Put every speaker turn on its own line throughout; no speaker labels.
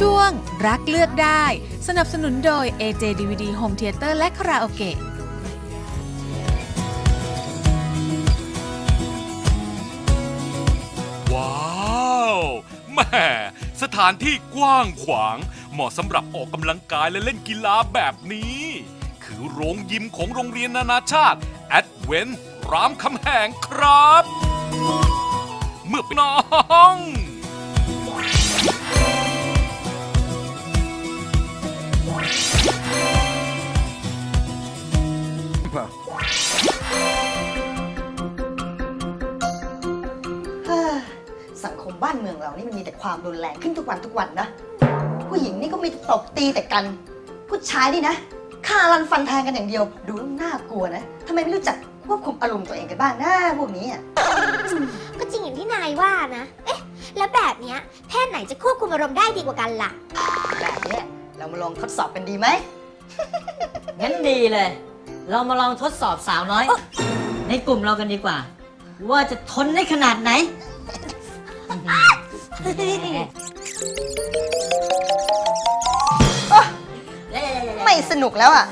ช่วงรักเลือกได้ สนับสนุนโดย AJ DVD Home Theater และคาราโอเกะ
ว้าวแม่สถานที่กว้างขวาง เหมาะสำหรับออกกำลังกายและเล่นกีฬาแบบนี้ คือโรงยิมของโรงเรียนนานาชาติ แอดเวนรามคำแหงครับ เมื่อเป็นน้อง
เฮ้อสังคมบ้านเมืองเรานี่มันมีแต่ความรุนแรงขึ้นทุกวันทุกวันนะ ผู้หญิงนี่ก็มีแต่ตบตีแต่กัน ผู้ชายนี่นะฆ่ารันฟันแทงกันอย่างเดียว ดูแล้วน่ากลัวนะทำไมไม่รู้จักควบคุมอารมณ์ตัวเองกันบ้างนะพวกนี้อะ
ก็จริงอย่างที่นายว่านะ เอ๊ะ แล้วแบบเนี้ยแพทย์ไหนจะควบคุมอารมณ์ได้ดีกว่ากันล่ะ
แบบเนี้ยเรามาลองทดสอบกันดีไหม
งั้นดีเลย เรามาลองทดสอบสาวน้อย ในกลุ่มเรากันดีกว่า ว่าจะทนได้ขนาดไหน
ไม่สนุกแล้วอะ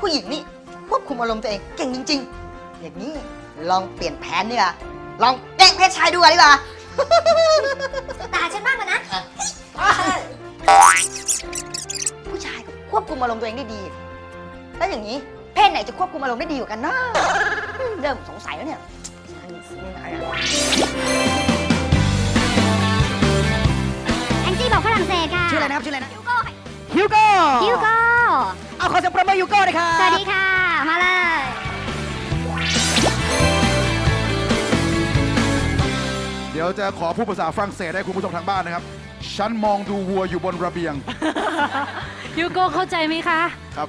ผู้หญิงนี่ควบคุมอารมณ์ตัวเองเก่งจริง ๆ อย่างนี้ลองเปลี่ยนแผนดีกว่าลองแกล้งเพศชายดูดีกว่า
ตาฉันบ้างนะ
ผู้ชายก็ควบคุมอารมณ์ตัวเองได้ดี แล้วอย่างนี้เพศ ไหนจะควบคุมอารมณ์ได้ดีกว่ากันนะเริ่มสงสัยแล้วเนี่ยไม่ไหนอะ
แองจี้บอกฝรั่งเศสค่ะ
ชื่ออะไรนะครับชื่ออะไรนะ
ฮิวโก้
ฮิวโก้
ฮิวโก้
เอาขอเสียงปรบมือฮิวโก้เลยค่ะ
สวัสดีค่ะ มาเลย
เดี๋ยวจะขอพูดภาษาฝรั่งเศสให้คุณผู้ชมทางบ้านนะครับ ฉันมองดูวัวอยู่บนระเบียง
ยูโก้เข้าใจไหมคะ
ครับ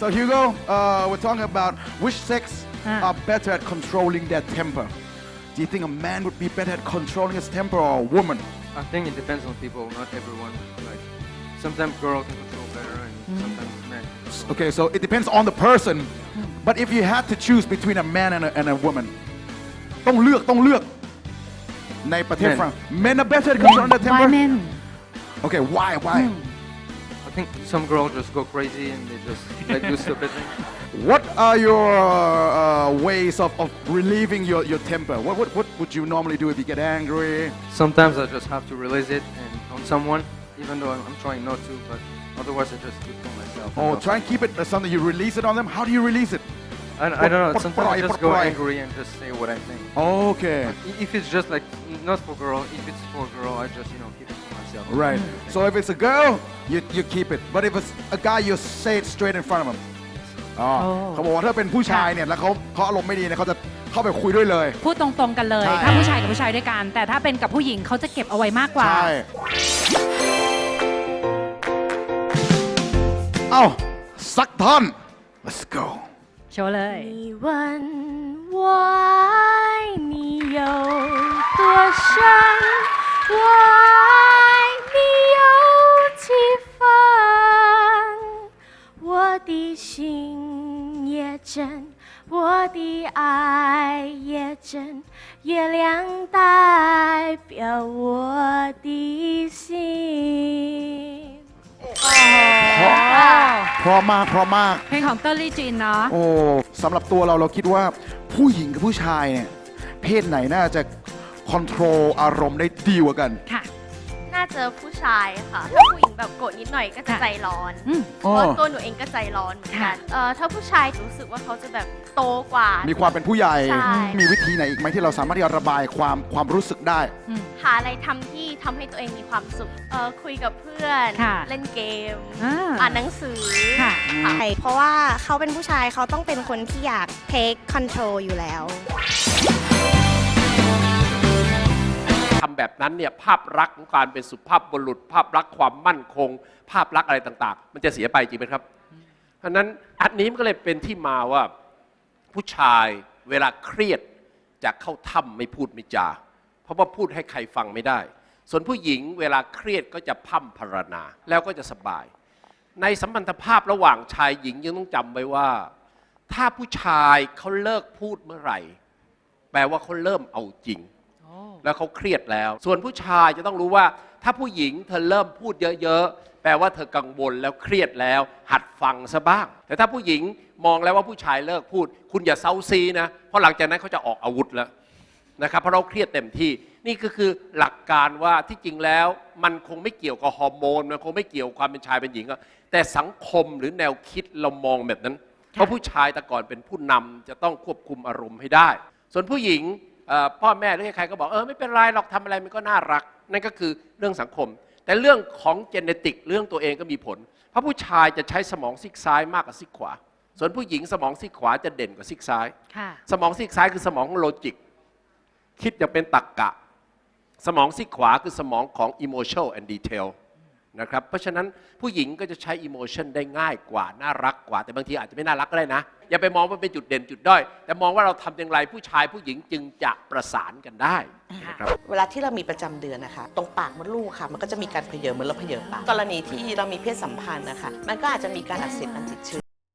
so Hugo uh, we're talking about which sex
Ah.
are better at controlling their temper do you think a man would be better at controlling his temper or a woman
I think it depends on people, not everyone. Like sometimes girl can control better, and sometimes men. control
okay so it depends on the person but if you had to choose between a man and a, and a woman ต้องเลือกต้องเลือกในประเทศ
Men.
ฝรั่ง men are better at controlling their temper
Why men
okay why why
I think some girls just go crazy and they just like do stupid things.
What are your uh, ways of, of relieving your, your temper? What, what, what would you normally do if you get angry?
Sometimes I just have to release it and on someone, even though I'm, I'm trying not to, but otherwise I just keep it for myself.
Oh, try and keep it as something you release it on them. How do you release it?
I, I don't know. Sometimes I just go angry and just say what I think.
Okay,
I- If it's just like not for girl, if it's for girl, I just you know keep it for myself.
right. So if it's a girl, you, you keep it. But if it's a guy, you say it straight in front of him. อ๋อ
โอ้
เขาบอกว่าถ้าเป็นผู้ชายเนี่ยแล้วเขาเขาอารมณ์ไม่ดีเนี่ยเขาจะเข้าไปคุยด้วยเลย
พูดตรงๆกันเลย
ใช่
ถ้าผู้ชายกับผู้ชายด้วยกัน แต่ถ้าเป็นกับผู้หญิงเขาจะเก็บเอาไว้มากกว่า
ใช่ เอ้าสักท่อน let's go
โชว์เลย
你问我爱你有多深，我爱 的心也真，我的爱也真，月亮代表我的心。
เพราะมากเพราะมาก
เพลงของเตอร์ลี่จินเนาะ
โอ้สำหรับตัวเราเราคิดว่าผู้หญิงกับผู้ชายเนี่ย เพศไหนน่าจะคอนโทรลอารมณ์ได้ดีกว่ากัน
ค่ะ
น่าจะผู้ชายค่ะ ถ้าผู้หญิงแบบโกรธนิดหน่อยก็จะ
ค่ะ
ใจร้อน
อืม
เพราะตัวหนูเองก็ใจร้อนเหมือนกั
ค่ะ
นเอ่อถ้าผู้ชายรู้สึกว่าเขาจะแบบโตกว่า
มีความเป็นผู้ใหญ่
ใช่
มีวิธีไหนอีกไหมที่เราสามารถที่จะระบายความความรู้สึกได้
หาอะไรทำที่ทำให้ตัวเองมีความสุขเอ่อคุยกับเพื่อน
ค่ะ
เล่นเกม
อ่า
อ่านหนังสือ
ค่ะ
ค่ะ
เพราะว่าเขาเป็นผู้ชายเขาต้องเป็นคนที่อยาก take control อยู่แล้ว
แบบนั้นเนี่ยภาพลักษณ์ของการเป็นสุภาพบุรุษ ภาพลักษณ์ความมั่นคง ภาพลักษณ์อะไรต่าง ๆ มันจะเสียไปจริงไหมครับเพราะนั้นอันนี้มันก็เลยเป็นที่มาว่าผู้ชายเวลาเครียดจะเข้าถ้ำไม่พูดไม่จา เพราะว่าพูดให้ใครฟังไม่ได้ ส่วนผู้หญิงเวลาเครียดก็จะพร่ำพรรณนาแล้วก็จะสบาย ในสัมพันธภาพระหว่างชายหญิงยังต้องจำไว้ว่า ถ้าผู้ชายเขาเลิกพูดเมื่อไหร่ แปลว่าเขาเริ่มเอาจริง แล้วเขาเครียดแล้ว ส่วนผู้ชายจะต้องรู้ว่า ถ้าผู้หญิงเธอเริ่มพูดเยอะๆ แปลว่าเธอกังวลแล้วเครียดแล้ว หัดฟังซะบ้าง แต่ถ้าผู้หญิงมองแล้วว่าผู้ชายเลิกพูด คุณอย่าเซาซีนะ เพราะหลังจากนั้นเขาจะออกอาวุธแล้วนะครับเพราะเราเครียดเต็มที่นี่ก็คือหลักการว่าที่จริงแล้วมันคงไม่เกี่ยวกับฮอร์โมนมันคงไม่เกี่ยวกับความเป็นชายเป็นหญิงอะแต่สังคมหรือแนวคิดเรามองแบบนั้น เพราะผู้ชายแต่ก่อนเป็นผู้นำจะต้องควบคุมอารมณ์ให้ได้ ส่วนผู้หญิง พ่อแม่หรือใครๆก็บอกเออไม่เป็นไรหรอกทำอะไรมันก็น่ารัก นั่นก็คือเรื่องสังคม แต่เรื่องของเจเนติกเรื่องตัวเองก็มีผล เพราะผู้ชายจะใช้สมองซีกซ้ายมากกว่าซีกขวา ส่วนผู้หญิงสมองซีกขวาจะเด่นกว่าซีกซ้าย
ค่ะ
สมองซีกซ้ายคือสมองโลจิก คิดอย่างเป็นตรรกกะ สมองซีกขวาคือสมองของ emotional and detail นะครับ เพราะฉะนั้นผู้หญิงก็จะใช้อิโมชันได้ง่ายกว่า น่ารักกว่า แต่บางทีอาจจะไม่น่ารักก็ได้นะ อย่าไปมองว่าเป็นจุดเด่นจุดด้อย แต่มองว่าเราทำอย่างไรผู้ชายผู้หญิงจึงจะประสานกันได้นะครับ
เวลาที่เรามีประจำเดือนนะคะ ตรงปากมดลูกค่ะ มันก็จะมีการเพเยอเหมือนเราเพเยอปากกรณีที่เรามีเพศสัมพันธ์นะคะ มันก็อาจจะมีการอักเสบการติดเชื้อ